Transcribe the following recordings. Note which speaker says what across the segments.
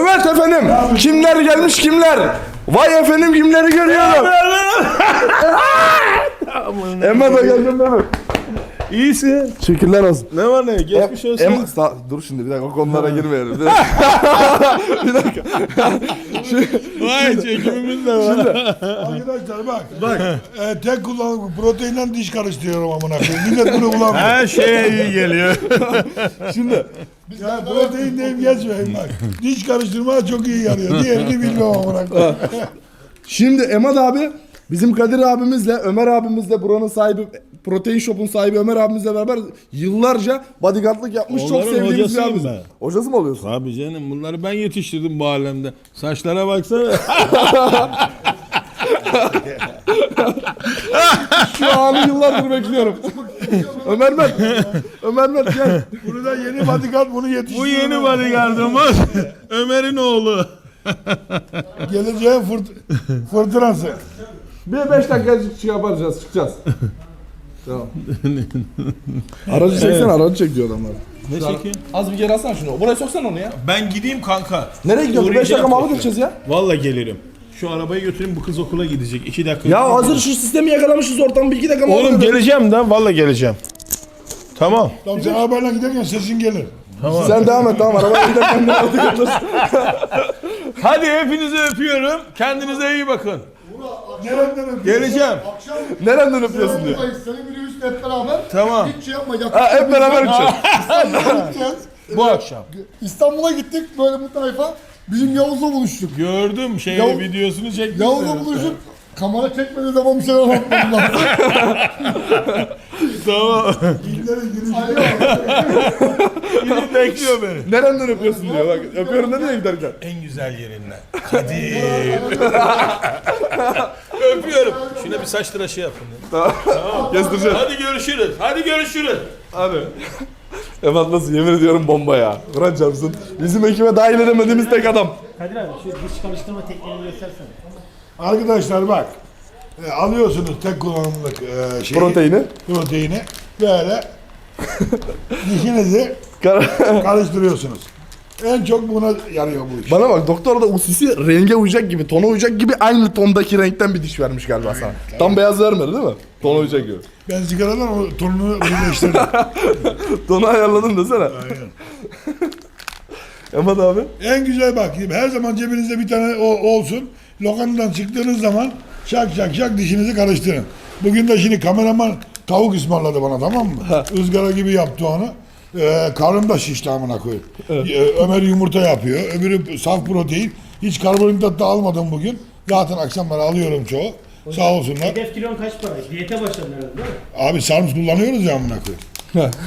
Speaker 1: Evet efendim. Kimler gelmiş kimler? Vay efendim kimleri görüyorum. Emre de geldim benim.
Speaker 2: İyisin.
Speaker 1: Şükürler olsun.
Speaker 2: Ne var ne? Geçmiş olsun.
Speaker 1: Em- Sa- dur şimdi bir dakika o konulara girmeyelim. Bir dakika. bir dakika.
Speaker 2: Vay çekimimiz de var.
Speaker 3: Arkadaşlar bak. Bak. E, tek kullanım proteinden diş karıştırıyorum amına koyayım. Millet bunu kullanmıyor.
Speaker 2: Her şeye iyi geliyor.
Speaker 1: Şimdi
Speaker 3: ya protein deyim geçmeyin bak. Diş karıştırmaya çok iyi yarıyor. Diğerini bilmem amına koyayım.
Speaker 1: Şimdi Emad abi bizim Kadir abimizle Ömer abimizle buranın sahibi Protein Shop'un sahibi Ömer abimizle beraber yıllarca bodyguardlık yapmış çok
Speaker 2: Onların
Speaker 1: sevdiğimiz bir
Speaker 2: hocasıyım
Speaker 1: abimiz.
Speaker 2: ben.
Speaker 1: Hocası mı oluyorsun?
Speaker 2: Abi canım bunları ben yetiştirdim bu alemde. Saçlara baksana.
Speaker 1: Şu anı yıllardır bekliyorum. Ömer Mert. Ömer Mert gel.
Speaker 3: Bunu da yeni bodyguard bunu yetiştiriyor.
Speaker 2: bu yeni bodyguardımız Ömer'in oğlu.
Speaker 3: Geleceğin fırt fırtınası.
Speaker 1: Bir beş dakika şey yapacağız çıkacağız. Tamam. Aracı çeksene aracı çek diyor adamlar.
Speaker 2: Ne çekeyim?
Speaker 1: Az bir geri alsana şunu. Buraya soksana onu ya.
Speaker 2: Ben gideyim kanka.
Speaker 1: Nereye gidiyorsun? 5
Speaker 2: Uğrayacağım
Speaker 1: dakika mı
Speaker 2: tekrar.
Speaker 1: geçeceğiz ya?
Speaker 2: Vallahi gelirim. Şu arabayı götüreyim bu kız okula gidecek. 2 dakika.
Speaker 1: Ya hazır şu sistemi yakalamışız ortam bir iki dakika mı
Speaker 2: Oğlum geleceğim de vallahi geleceğim. Tamam.
Speaker 3: Tamam sen arabayla giderken sesin gelir.
Speaker 1: Sen devam et tamam arabaya giderken de aldık alırız.
Speaker 2: Hadi hepinizi öpüyorum. Kendinize iyi bakın.
Speaker 3: Nereden öpüyorsun?
Speaker 2: Geleceğim.
Speaker 4: Akşam
Speaker 1: Nereden öpüyorsun diyor.
Speaker 4: buradayız. Seni minibüsle hep beraber.
Speaker 2: Tamam.
Speaker 4: Hiç şey yapmayacak.
Speaker 1: Ha, hep beraber gideceğiz.
Speaker 4: İstanbul'a gideceğiz.
Speaker 2: Bu akşam.
Speaker 4: İstanbul'a gittik böyle bu tayfa. Bizim Yavuz'la buluştuk.
Speaker 2: Gördüm şey
Speaker 4: Yav-
Speaker 2: videosunu çektim.
Speaker 4: Yavuz'la buluştuk. Kamera çekmediği zaman bir şeyler anlatmam lazım.
Speaker 2: Tamam.
Speaker 3: İllerin girişi.
Speaker 2: Gidip bekliyor beni.
Speaker 1: Nereden öpüyorsun diyor bak. Öpüyorum ne diyor giderken.
Speaker 2: En güzel yerinden. Kadir. Öpüyorum. Şuna bir saç tıraşı yapın. ya.
Speaker 1: Gezdireceğiz.
Speaker 2: Hadi görüşürüz. Hadi görüşürüz.
Speaker 1: Hadi. Evet nasıl yemin ediyorum bomba ya. Kur'an çarpsın. Bizim ekibe dahil edemediğimiz tek adam.
Speaker 5: Kadir abi şu diş karıştırma tekniğini göstersene.
Speaker 3: Arkadaşlar bak. E, alıyorsunuz tek kullanımlık e, şeyi,
Speaker 1: Proteini.
Speaker 3: proteini böyle dişinizi
Speaker 1: Kar-
Speaker 3: karıştırıyorsunuz. En çok buna yarıyor bu iş.
Speaker 1: Bana bak doktor da usisi renge uyacak gibi, tona uyacak gibi aynı tondaki renkten bir diş vermiş galiba sana. Tam beyaz vermedi değil mi? Tona uyacak gibi.
Speaker 3: Ben sigaradan o tonunu birleştirdim.
Speaker 1: Tonu ayarladın desene. Emad abi.
Speaker 3: en güzel bak her zaman cebinizde bir tane o olsun. Lokantadan çıktığınız zaman şak şak şak dişinizi karıştırın. Bugün de şimdi kameraman tavuk ısmarladı bana tamam mı? Izgara gibi yaptı onu. Ee, karnım da şişti amına koyayım. Ee, Ömer yumurta yapıyor. Öbürü saf protein. Hiç karbonhidrat da almadım bugün. Zaten akşamları alıyorum çoğu. Sağ olsunlar.
Speaker 5: Hedef kilon kaç para? Diyete başladın herhalde değil mi?
Speaker 3: Abi sarımsak kullanıyoruz ya amına koyayım.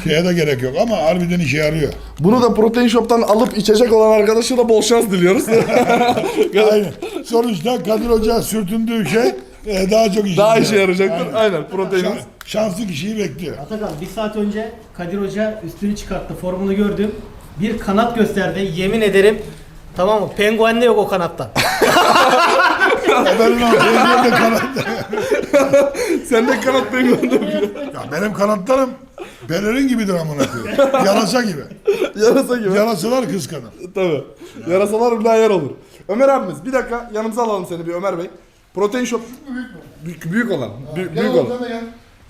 Speaker 3: Şeye de gerek yok ama harbiden işe yarıyor.
Speaker 1: Bunu da Protein Shop'tan alıp içecek olan arkadaşa da bol şans diliyoruz.
Speaker 3: Aynen. Sonuçta Kadir Hoca sürtündüğü şey e, daha çok işe
Speaker 1: Daha işe yarayacaktır.
Speaker 3: Aynen.
Speaker 1: Aynen proteinimiz.
Speaker 3: Şan- şanslı kişiyi bekliyor.
Speaker 5: Atakan bir saat önce Kadir Hoca üstünü çıkarttı. Formunu gördüm. Bir kanat gösterdi. Yemin ederim Tamam mı? Penguen de yok o kanatta.
Speaker 3: Haberin olsun. Benim de kanat.
Speaker 1: Sen de kanat penguen
Speaker 3: Ya benim kanatlarım pelerin gibidir amına koyayım. Yarasa gibi.
Speaker 1: Yarasa gibi.
Speaker 3: Yarasalar kıskanır.
Speaker 1: Tabii. Yarasalar bile yer olur. Ömer abimiz bir dakika yanımıza alalım seni bir Ömer Bey. Protein Shop büyük, büyük olan. Büyük, büyük olan.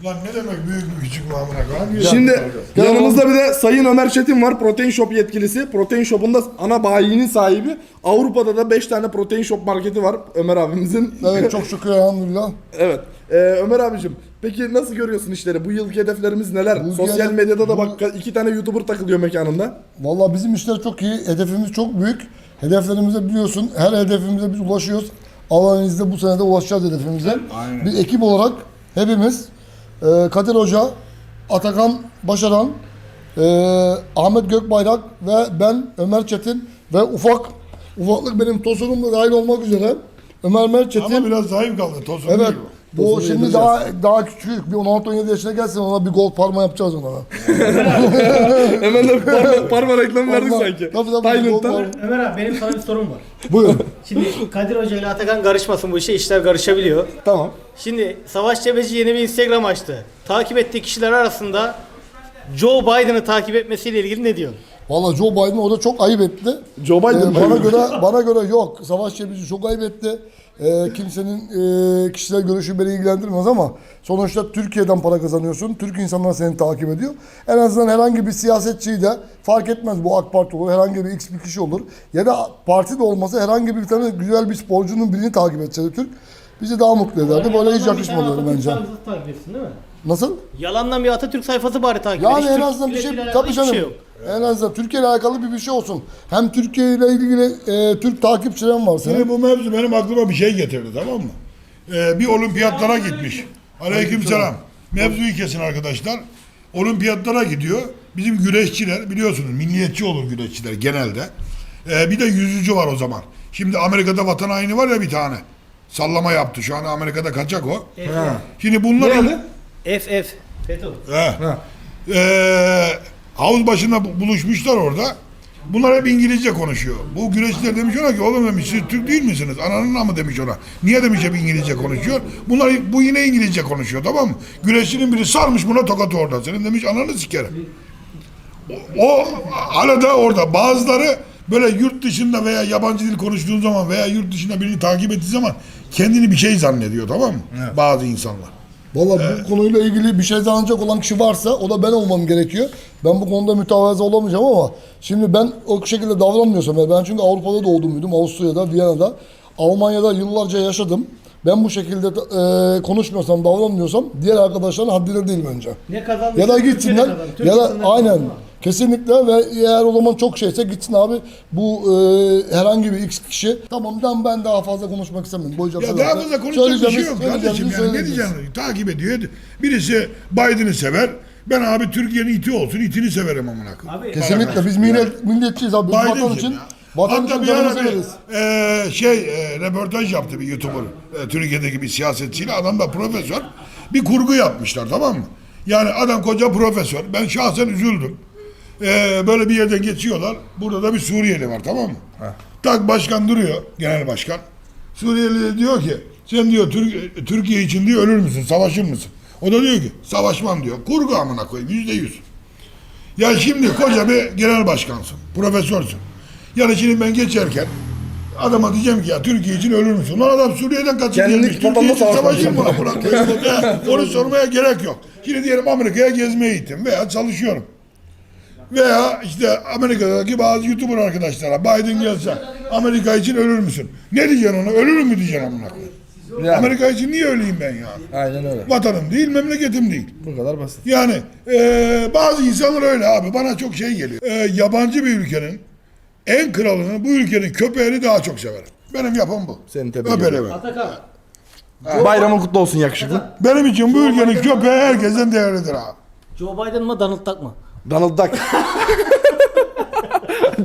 Speaker 3: Lan ne demek büyük mü küçük mü amına koyayım?
Speaker 1: Şimdi
Speaker 3: ya?
Speaker 1: yanımızda bir de Sayın Ömer Çetin var. Protein Shop yetkilisi. Protein Shop'un da ana bayinin sahibi. Avrupa'da da 5 tane Protein Shop marketi var Ömer abimizin.
Speaker 4: Evet çok şükür elhamdülillah.
Speaker 1: Evet. Ee, Ömer abicim peki nasıl görüyorsun işleri? Bu yılki hedeflerimiz neler?
Speaker 4: Bu
Speaker 1: Sosyal
Speaker 4: hedef-
Speaker 1: medyada da
Speaker 4: bu-
Speaker 1: bak iki tane YouTuber takılıyor mekanında.
Speaker 4: Vallahi bizim işler çok iyi. Hedefimiz çok büyük. Hedeflerimize biliyorsun her hedefimize biz ulaşıyoruz. Allah'ın izniyle bu sene de ulaşacağız hedefimize. Bir ekip olarak hepimiz e, Kadir Hoca, Atakan Başaran, e, Ahmet Gökbayrak ve ben Ömer Çetin ve ufak ufaklık benim tosunum da dahil olmak üzere Ömer Mer Çetin.
Speaker 3: Ama biraz zayıf kaldı. Tosun
Speaker 4: Evet.
Speaker 3: değil. Bu
Speaker 1: Tozunu
Speaker 4: şimdi
Speaker 1: yedireceğiz.
Speaker 4: daha daha küçük bir 16-17 yaşına gelsin ona bir gol parma yapacağız ona.
Speaker 1: Hemen de parma, parma reklamı verdik
Speaker 4: Parma.
Speaker 1: sanki.
Speaker 4: Tabii, tabii,
Speaker 1: Tayland'dan.
Speaker 4: doğru.
Speaker 5: Ömer abi benim sana bir sorum var.
Speaker 4: Buyurun.
Speaker 5: Şimdi Kadir Hoca ile Atakan karışmasın bu işe. işler karışabiliyor.
Speaker 1: Tamam.
Speaker 5: Şimdi Savaş Cebeci yeni bir Instagram açtı. Takip ettiği kişiler arasında Joe Biden'ı takip etmesiyle ilgili ne diyorsun?
Speaker 4: Valla Joe Biden orada çok ayıp etti.
Speaker 1: Joe Biden
Speaker 4: Ee,
Speaker 1: mi?
Speaker 4: bana göre bana göre yok. Savaş Cebici çok ayıp etti. Ee, kimsenin e, kişisel görüşü beni ilgilendirmez ama sonuçta Türkiye'den para kazanıyorsun. Türk insanlar seni takip ediyor. En azından herhangi bir siyasetçiyi de fark etmez bu AK Parti olur, herhangi bir X bir kişi olur. Ya da parti de olmasa herhangi bir tane güzel bir sporcunun birini takip etseydi Türk bizi daha mutlu ederdi. Böyle hiç yakışmadı bence.
Speaker 5: sayfası takip etsin değil mi?
Speaker 4: Nasıl?
Speaker 5: Yalandan bir Atatürk sayfası bari takip et.
Speaker 4: Yani
Speaker 5: Hiç
Speaker 4: en
Speaker 5: Türk
Speaker 4: azından bir şey tabii
Speaker 5: hiçbir
Speaker 4: canım.
Speaker 5: şey yok.
Speaker 4: En azından Türkiye ile alakalı bir bir şey olsun. Hem Türkiye ile ilgili e, Türk takipçilerim var senin.
Speaker 3: Şimdi bu mevzu benim aklıma bir şey getirdi tamam mı? Ee, bir olimpiyatlara gitmiş. Aleyküm selam. Mevzuyu kesin arkadaşlar. Olimpiyatlara gidiyor. Bizim güreşçiler biliyorsunuz milliyetçi olur güreşçiler genelde. Ee, bir de yüzücü var o zaman. Şimdi Amerika'da vatan haini var ya bir tane. Sallama yaptı. Şu an Amerika'da kaçak o. Şimdi bunlar...
Speaker 1: Nerede?
Speaker 5: F F. FETÖ.
Speaker 3: He. Ee, havuz başında bu- buluşmuşlar orada. Bunlar hep İngilizce konuşuyor. Bu güreşçiler demiş ona ki oğlum demiş siz Türk değil misiniz? Ananın mı demiş ona. Niye demiş hep İngilizce konuşuyor. Bunlar bu yine İngilizce konuşuyor tamam mı? Güreşçinin biri sarmış buna tokat orada. Senin demiş ananı sikerim. O, o arada orada bazıları böyle yurt dışında veya yabancı dil konuştuğun zaman veya yurt dışında birini takip ettiği zaman kendini bir şey zannediyor tamam mı? Bazı insanlar.
Speaker 4: Valla bu konuyla ilgili bir şey zanacak olan kişi varsa o da ben olmam gerekiyor. Ben bu konuda mütevazı olamayacağım ama şimdi ben o şekilde davranmıyorsam yani ben çünkü Avrupa'da doğdum büyüdüm. Avusturya'da, Viyana'da. Almanya'da yıllarca yaşadım. Ben bu şekilde e, konuşmuyorsam, davranmıyorsam diğer arkadaşların haddine değil bence.
Speaker 5: Ne kazandı?
Speaker 4: Ya da gitsinler ya da aynen kesinlikle ve eğer o zaman çok şeyse gitsin abi bu e, herhangi bir X kişi tamam ben ben daha fazla konuşmak istemiyorum. Boyacak
Speaker 3: Ya daha fazla konuşacak bir şey yok kardeşim yani ne diyeceğim takip ediyor. Birisi Biden'ı sever. Ben abi Türkiye'nin iti olsun itini severim amına koyayım.
Speaker 5: Abi
Speaker 4: Kesinlikle biz millet, milliyetçiyiz abi. Biz vatan için
Speaker 3: ya.
Speaker 4: vatan
Speaker 3: Hatta
Speaker 4: için
Speaker 3: bir ara bir, e, şey e, röportaj yaptı bir YouTuber. E, Türkiye'deki bir siyasetçiyle adam da profesör. Bir kurgu yapmışlar tamam mı? Yani adam koca profesör. Ben şahsen üzüldüm. E, böyle bir yerden geçiyorlar. Burada da bir Suriyeli var tamam mı? Tak başkan duruyor. Genel başkan. Suriyeli de diyor ki sen diyor Türk, Türkiye için diyor ölür müsün? Savaşır mısın? O da diyor ki savaşmam diyor. Kurgu amına koyayım yüzde yüz. Ya şimdi koca bir genel başkansın, profesörsün. Yani şimdi ben geçerken adama diyeceğim ki ya Türkiye için ölür müsün? Lan adam Suriye'den kaçıp gelmiş. Türkiye için savaşır mı? Onu sormaya gerek yok. Şimdi diyelim Amerika'ya gezmeye gittim veya çalışıyorum. Veya işte Amerika'daki bazı YouTuber arkadaşlara Biden gelse Amerika için ölür müsün? Ne diyeceksin ona? Ölür mü diyeceksin amına koyayım?
Speaker 1: Yani.
Speaker 3: Amerika için niye öleyim ben ya?
Speaker 1: Aynen öyle.
Speaker 3: Vatanım değil, memleketim değil.
Speaker 1: Bu kadar basit.
Speaker 3: Yani eee, bazı insanlar öyle abi bana çok şey geliyor. Eee, yabancı bir ülkenin en kralını bu ülkenin köpeğini daha çok severim. Benim yapım bu.
Speaker 1: Seni tebrik
Speaker 3: Öperim.
Speaker 1: ediyorum.
Speaker 5: Atakan.
Speaker 1: Bayramın kutlu olsun yakışıklı.
Speaker 3: Benim için bu ülkenin köpeği herkesten değerlidir abi.
Speaker 5: Joe Biden mı Donald Duck mı?
Speaker 1: Donald Duck.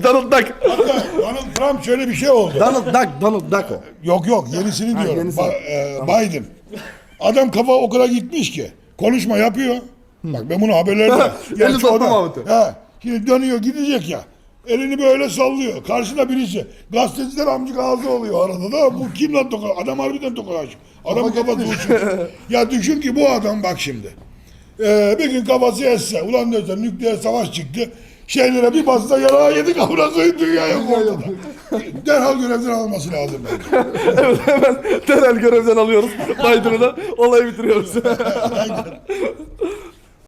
Speaker 1: Donald Duck.
Speaker 3: Hatta Donald Trump şöyle bir şey oldu.
Speaker 1: Donald Duck. Donald Duck o.
Speaker 3: Yok yok yenisini diyorum.
Speaker 1: yenisi.
Speaker 3: Ba- eee, Biden. Adam kafa o kadar gitmiş ki. Konuşma yapıyor. Bak ben bunu haberlerde... Gerçi
Speaker 1: sokma
Speaker 3: o da-
Speaker 1: Mahmut'u.
Speaker 3: He, şimdi dönüyor gidecek ya. Elini böyle sallıyor. Karşında birisi. Gazeteciler amcık ağzı oluyor arada da. Bu kim lan toka? Adam harbiden tokalaşım. Adamın kafası uçmuş. ya düşün ki bu adam bak şimdi. Ee, bir gün kafası esse. Ulan diyorsa nükleer savaş çıktı. Şeylere bir bassa yarağa yedik amına koyayım dünya yok ortada. Derhal görevden alması lazım bence.
Speaker 1: evet hemen derhal görevden alıyoruz. Biden'ı da olayı bitiriyoruz.